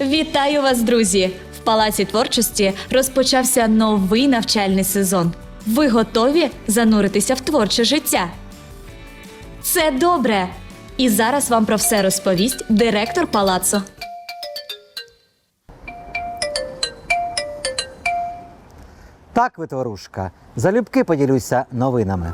Вітаю вас, друзі! В Палаці творчості розпочався новий навчальний сезон. Ви готові зануритися в творче життя? Це добре! І зараз вам про все розповість директор палацу. Так, Витворушка, залюбки поділюся новинами.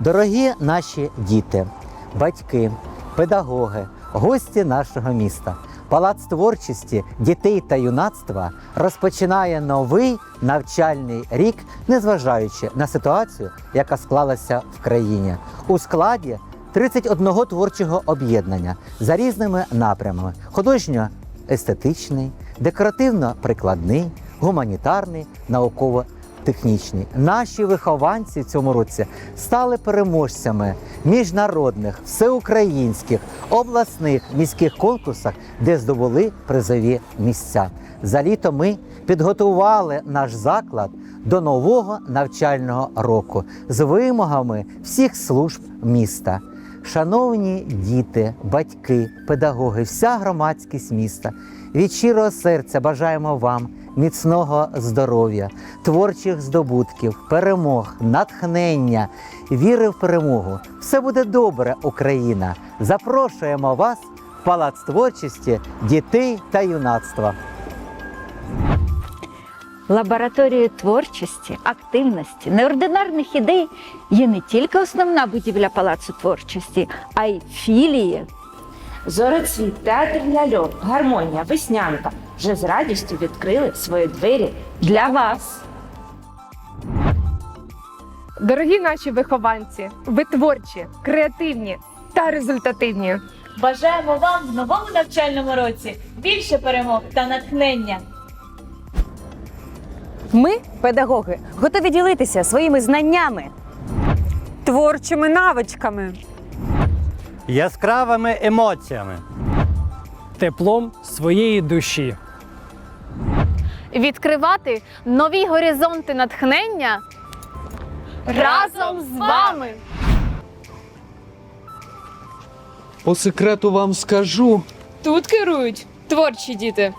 Дорогі наші діти, батьки, педагоги, гості нашого міста. Палац творчості дітей та юнацтва розпочинає новий навчальний рік, незважаючи на ситуацію, яка склалася в країні. У складі 31 творчого об'єднання за різними напрямами: художньо-естетичний, декоративно-прикладний, гуманітарний, науково технічні. Наші вихованці в цьому році стали переможцями міжнародних, всеукраїнських, обласних міських конкурсах, де здобули призові місця. За літо ми підготували наш заклад до нового навчального року з вимогами всіх служб міста. Шановні діти, батьки, педагоги, вся громадськість міста, від щирого серця бажаємо вам міцного здоров'я, творчих здобутків, перемог, натхнення, віри в перемогу. Все буде добре, Україна! Запрошуємо вас в Палац творчості дітей та юнацтва. Лабораторією творчості, активності, неординарних ідей є не тільки основна будівля палацу творчості, а й філії. Зорецвіт, театр ляльок, гармонія, веснянка вже з радістю відкрили свої двері Для вас. Дорогі наші вихованці, ви творчі, креативні та результативні. Бажаємо вам в новому навчальному році більше перемог та натхнення. Ми, педагоги, готові ділитися своїми знаннями, творчими навичками, яскравими емоціями. теплом своєї душі. Відкривати нові горизонти натхнення разом з вами. По секрету вам скажу, Тут керують творчі діти.